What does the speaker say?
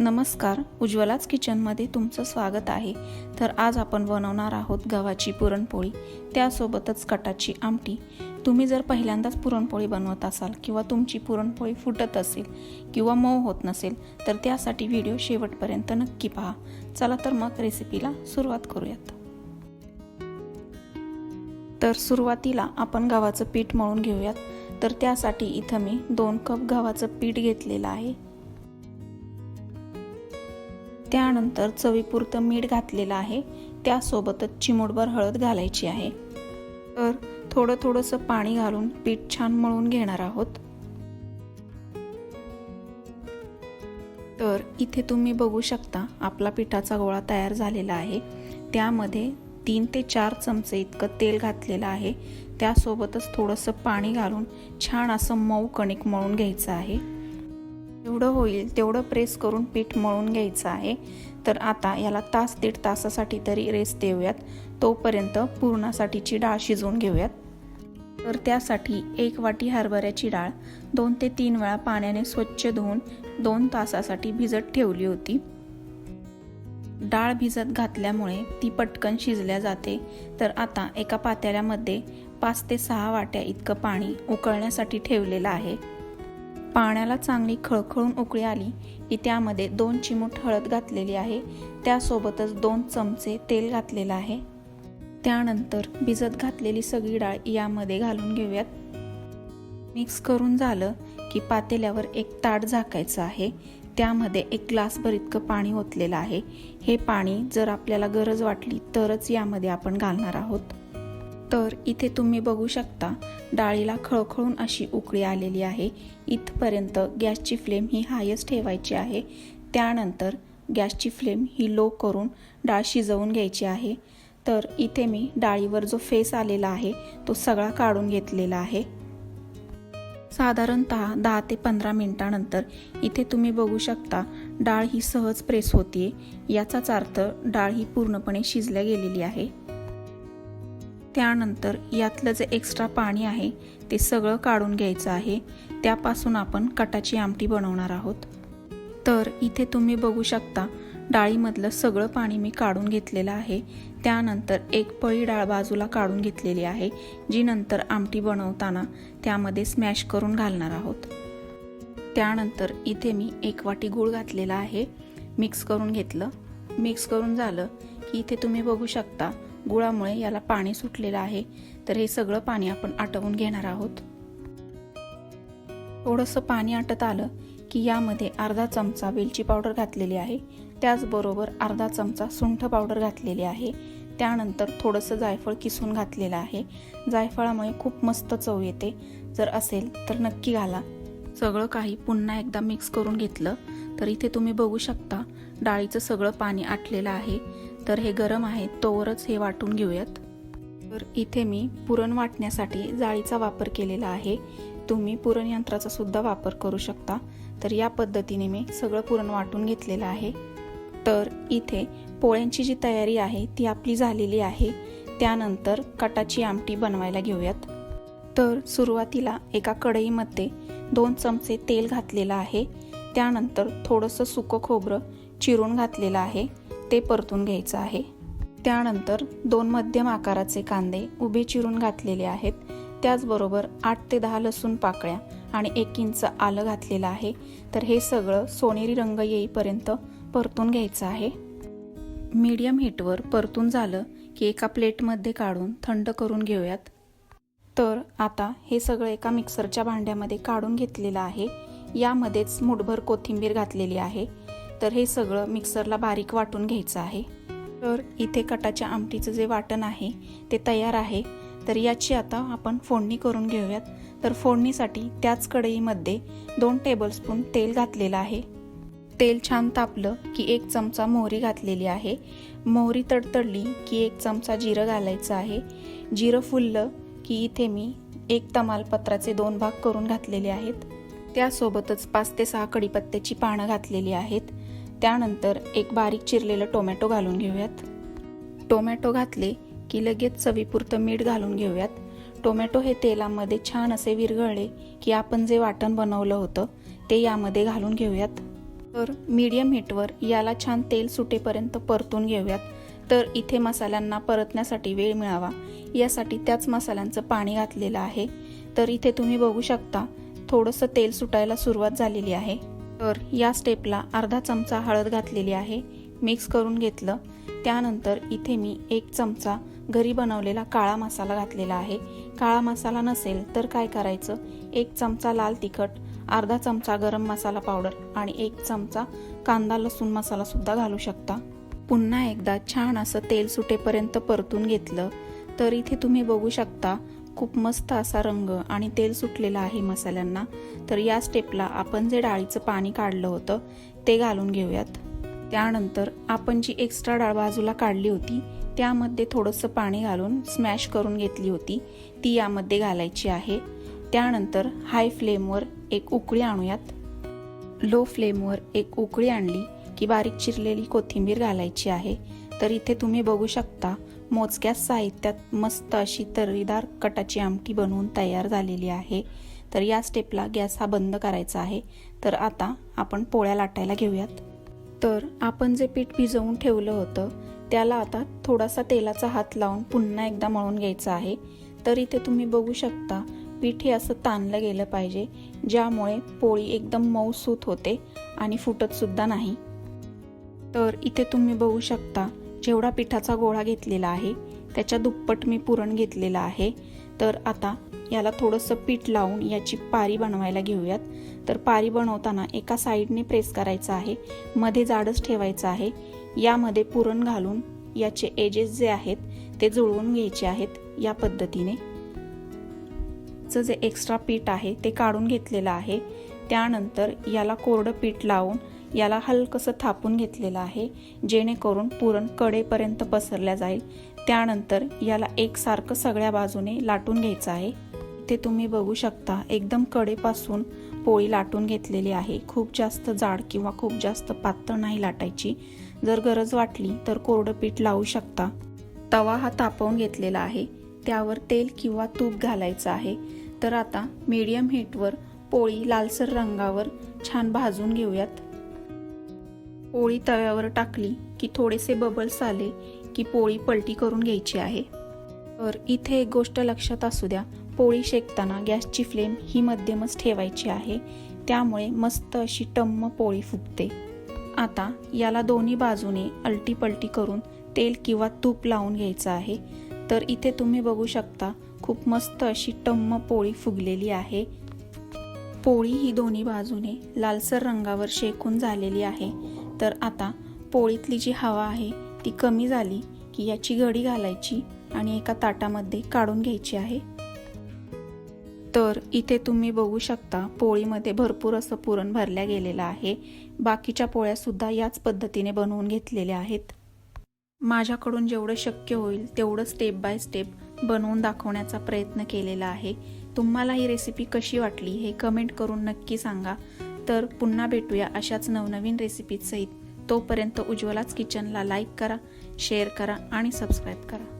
नमस्कार उज्ज्वलाच किचनमध्ये तुमचं स्वागत आहे. तर आज आपण बनवणार आहोत गव्हाची पुरणपोळी. त्यासोबतच कटाची आमटी. तुम्ही जर पहिल्यांदाच पुरणपोळी बनवत असाल किंवा तुमची पुरणपोळी फुटत असेल किंवा मऊ होत नसेल तर त्यासाठी व्हिडिओ शेवटपर्यंत नक्की पहा. चला तर मग रेसिपीला सुरुवात करूयात. तर सुरुवातीला आपण गव्हाचं पीठ मळून घेऊयात. तर त्यासाठी इथं मी दोन कप गव्हाचं पीठ घेतलेलं आहे. त्यानंतर चवीपुरतं मीठ घातलेलं आहे. त्यासोबतच चिमूटभर हळद घालायची आहे. तर थोडं थोडंसं पाणी घालून पीठ छान मळून घेणार आहोत. तर इथे तुम्ही बघू शकता आपला पिठाचा गोळा तयार झालेला आहे. त्यामध्ये तीन ते चार चमचे इतकं तेल घातलेलं आहे. त्यासोबतच थोडंसं पाणी घालून छान असं मऊ कणिक मळून घ्यायचं आहे. जेवढं होईल तेवढं प्रेस करून पीठ मळून घ्यायचं आहे. तर आता याला तास दीड तासासाठी तरी रेस्ट देऊयात. तोपर्यंत पुरणासाठीची डाळ शिजवून घेऊयात. तर त्यासाठी एक वाटी हरभऱ्याची डाळ दोन ते तीन वेळा पाण्याने स्वच्छ धुवून दोन तासासाठी भिजत ठेवली होती. डाळ भिजत घातल्यामुळे ती पटकन शिजल्या जाते. तर आता एका पातेल्यामध्ये पाच ते सहा वाट्या इतकं पाणी उकळण्यासाठी ठेवलेलं आहे. पाण्याला चांगली खळखळून उकळी आली की त्यामध्ये दोन चिमूट हळद घातलेली आहे. त्यासोबतच दोन चमचे तेल घातलेलं आहे. त्यानंतर भिजत घातलेली सगळी डाळ यामध्ये घालून घेऊयात. मिक्स करून झालं की पातेल्यावर एक ताट झाकायचं आहे. त्यामध्ये एक ग्लासभर इतकं पाणी ओतलेलं आहे. हे पाणी जर आपल्याला गरज वाटली तरच यामध्ये आपण घालणार आहोत. तर इथे तुम्ही बघू शकता डाळीला खळखळून अशी उकळी आलेली आहे. इथपर्यंत गॅसची फ्लेम ही हायच ठेवायची आहे. त्यानंतर गॅसची फ्लेम ही लो करून डाळ शिजवून घ्यायची आहे. तर इथे मी डाळीवर जो फेस आलेला आहे तो सगळा काढून घेतलेला आहे. साधारणत दहा ते पंधरा मिनिटानंतर इथे तुम्ही बघू शकता डाळ ही सहज प्रेस होतीये. याचाच अर्थ डाळ ही पूर्णपणे शिजल्या गेलेली आहे. त्यानंतर यातलं जे एक्स्ट्रा पाणी आहे ते सगळं काढून घ्यायचं आहे. त्यापासून आपण कटाची आमटी बनवणार आहोत. तर इथे तुम्ही बघू शकता डाळीमधलं सगळं पाणी मी काढून घेतलेलं आहे. त्यानंतर एक पळी डाळ बाजूला काढून घेतलेली आहे जी नंतर आमटी बनवताना त्यामध्ये स्मॅश करून घालणार आहोत. त्यानंतर इथे मी एक वाटी गूळ घातलेला आहे. मिक्स करून घेतलं. मिक्स करून झालं की इथे तुम्ही बघू शकता गुळामुळे याला पाणी सुटलेलं आहे. तर हे सगळं पाणी आपण आटवून घेणार आहोत. थोडंसं पाणी आटत आलं की यामध्ये अर्धा चमचा वेलची पावडर घातलेली आहे. त्याचबरोबर अर्धा चमचा सुंठ पावडर घातलेली आहे. त्यानंतर थोडंसं जायफळ किसून घातलेलं आहे. जायफळामुळे खूप मस्त चव येते. जर असेल तर नक्की घाला. सगळं काही पुन्हा एकदा मिक्स करून घेतलं तर इथे तुम्ही बघू शकता डाळीचं सगळं पाणी आटलेलं आहे. तर हे गरम आहे तोवरच हे वाटून घेऊयात. तर इथे मी पुरण वाटण्यासाठी जाळीचा वापर केलेला आहे. तुम्ही पुरण यंत्राचा सुद्धा वापर करू शकता. तर या पद्धतीने मी सगळं पुरण वाटून घेतलेलं आहे. तर इथे पोळ्यांची जी तयारी आहे ती आपली झालेली आहे. त्यानंतर कटाची आमटी बनवायला घेऊयात. तर सुरुवातीला एका कढईमध्ये दोन चमचे तेल घातलेलं आहे. त्यानंतर थोडंसं सुकं खोबरं चिरून घातलेलं आहे. ते परतून घ्यायचं आहे. त्यानंतर दोन मध्यम आकाराचे कांदे उभे चिरून घातलेले आहेत. त्याचबरोबर आठ ते दहा लसूण पाकळ्या आणि एक इंच आलं घातलेलं आहे. तर हे सगळं सोनेरी रंग येईपर्यंत परतून घ्यायचं आहे. मीडियम हीटवर परतून झालं की एका प्लेटमध्ये काढून थंड करून घेऊयात. तर आता हे सगळं एका मिक्सरच्या भांड्यामध्ये काढून घेतलेलं आहे. यामध्येच मुठभर कोथिंबीर घातलेली आहे. तर हे सगळं मिक्सरला बारीक वाटून घ्यायचं आहे. तर इथे कटाच्या आमटीचं जे वाटण आहे ते तयार आहे. तर याची आता आपण फोडणी करून घेऊयात. तर फोडणीसाठी त्याच कढईमध्ये दोन टेबलस्पून तेल घातलेलं आहे. तेल छान तापलं की एक चमचा मोहरी घातलेली आहे. मोहरी तडतडली की एक चमचा जिरं घालायचं आहे. जिरं फुललं की इथे मी एक तमालपत्राचे दोन भाग करून घातलेले आहेत. त्यासोबतच पाच ते सहा कडीपत्त्याची पानं घातलेली आहेत. त्यानंतर एक बारीक चिरलेलं टोमॅटो घालून घेऊयात. टोमॅटो घातले की लगेच चवीपुरतं मीठ घालून घेऊयात. टोमॅटो हे तेलामध्ये छान असे विरघळले की आपण जे वाटण बनवलं होतं ते यामध्ये घालून घेऊयात. तर मीडियम हीटवर याला छान तेल सुटेपर्यंत परतून घेऊयात. तर इथे मसाल्यांना परतण्यासाठी वेळ मिळावा. यासाठी त्याच मसाल्यांचं पाणी घातलेलं आहे. तर इथे तुम्ही बघू शकता थोडंसं तेल सुटायला सुरुवात झालेली आहे. तर या स्टेपला अर्धा चमचा हळद घातलेली आहे मिक्स करून घेतलं. त्यानंतर इथे मी एक चमचा घरी बनवलेला काळा मसाला घातलेला आहे. काळा मसाला नसेल तर काय करायचं? एक चमचा लाल तिखट अर्धा चमचा गरम मसाला पावडर आणि एक चमचा कांदा लसूण मसालासुद्धा घालू शकता. पुन्हा एकदा छान असं तेल सुटेपर्यंत परतून घेतलं. तर इथे तुम्ही बघू शकता खूप मस्त असा रंग आणि तेल सुटलेलं आहे मसाल्यांना. तर या स्टेपला आपण जे डाळीचं पाणी काढलं होतं ते घालून घेऊयात. त्यानंतर आपण जी एक्स्ट्रा डाळ बाजूला काढली होती त्यामध्ये थोडंसं पाणी घालून स्मॅश करून घेतली होती. ती यामध्ये घालायची आहे. त्यानंतर हाय फ्लेमवर एक उकळी आणूयात. लो फ्लेमवर एक उकळी आणली की बारीक चिरलेली कोथिंबीर घालायची आहे. तर इथे तुम्ही बघू शकता मोजक्या साहित्यात मस्त अशी तर्रीदार कटाची आमटी बनवून तयार झालेली आहे. तर या स्टेपला गॅस हा बंद करायचा आहे. तर आता आपण पोळ्या लाटायला घेऊयात. तर आपण जे पीठ भिजवून ठेवलं होतं त्याला आता थोडासा तेलाचा हात लावून पुन्हा एकदा मळून घ्यायचा आहे. तर इथे तुम्ही बघू शकता पीठ हे असं ताणलं गेलं पाहिजे ज्यामुळे पोळी एकदम मऊसूत होते आणि फुटतसुद्धा नाही. तर इथे तुम्ही बघू शकता जेवढा पिठाचा गोळा घेतलेला आहे त्याच्या दुप्पट मी पुरण घेतलेलं आहे. तर आता याला थोडंसं पीठ लावून याची पारी बनवायला घेऊयात. तर पारी बनवताना एका साईडने प्रेस करायचं आहे. मध्ये जाडच ठेवायचं आहे. यामध्ये पुरण घालून याचे एजेस जे आहेत ते जुळवून घ्यायचे आहेत या पद्धतीने. चं जे एक्स्ट्रा पीठ आहे ते काढून घेतलेलं आहे. त्यानंतर याला कोरडं पीठ लावून याला हलकंसं थापून घेतलेलं आहे जेणेकरून पुरण कडेपर्यंत पसरल्या जाईल. त्यानंतर याला एकसारखं सगळ्या बाजूने लाटून घ्यायचं आहे. ते तुम्ही बघू शकता एकदम कडेपासून पोळी लाटून घेतलेली आहे. खूप जास्त जाड किंवा खूप जास्त पातळ नाही लाटायची. जर गरज वाटली तर कोरडं पीठ लावू शकता. तवा हा तापवून घेतलेला आहे. त्यावर तेल किंवा तूप घालायचं आहे. तर आता मीडियम हीटवर पोळी लालसर रंगावर छान भाजून घेऊयात. पोळी तव्यावर टाकली की थोडेसे बबल्स आले की पोळी पलटी करून घ्यायची आहे. तर इथे एक गोष्ट लक्षात असू द्या पोळी शेकताना गॅसची फ्लेम ही मध्यमच ठेवायची आहे त्यामुळे मस्त अशी टम्म पोळी फुगते. आता याला दोन्ही बाजूने अलटी पलटी करून तेल किंवा तूप लावून घ्यायचं आहे. तर इथे तुम्ही बघू शकता खूप मस्त अशी टम्म पोळी फुगलेली आहे. पोळी ही दोन्ही बाजूने लालसर रंगावर शेकून झालेली आहे. तर आता पोळीतली जी हवा आहे ती कमी झाली की याची घडी घालायची आणि एका ताटामध्ये काढून घ्यायची आहे. तर इथे तुम्ही बघू शकता पोळीमध्ये भरपूर असं पुरण भरल्या गेलेलं आहे. बाकीच्या पोळ्यासुद्धा याच पद्धतीने बनवून घेतलेल्या आहेत. माझ्याकडून जेवढं शक्य होईल तेवढं स्टेप बाय स्टेप बनवून दाखवण्याचा प्रयत्न केलेला आहे. तुम्हाला ही रेसिपी कशी वाटली हे कमेंट करून नक्की सांगा. तर पुन्हा भेटूया अशाच नवनवीन रेसिपीजसहित तोपर्यंत उज्ज्वलाच किचनला लाईक करा शेअर करा आणि सबस्क्राईब करा.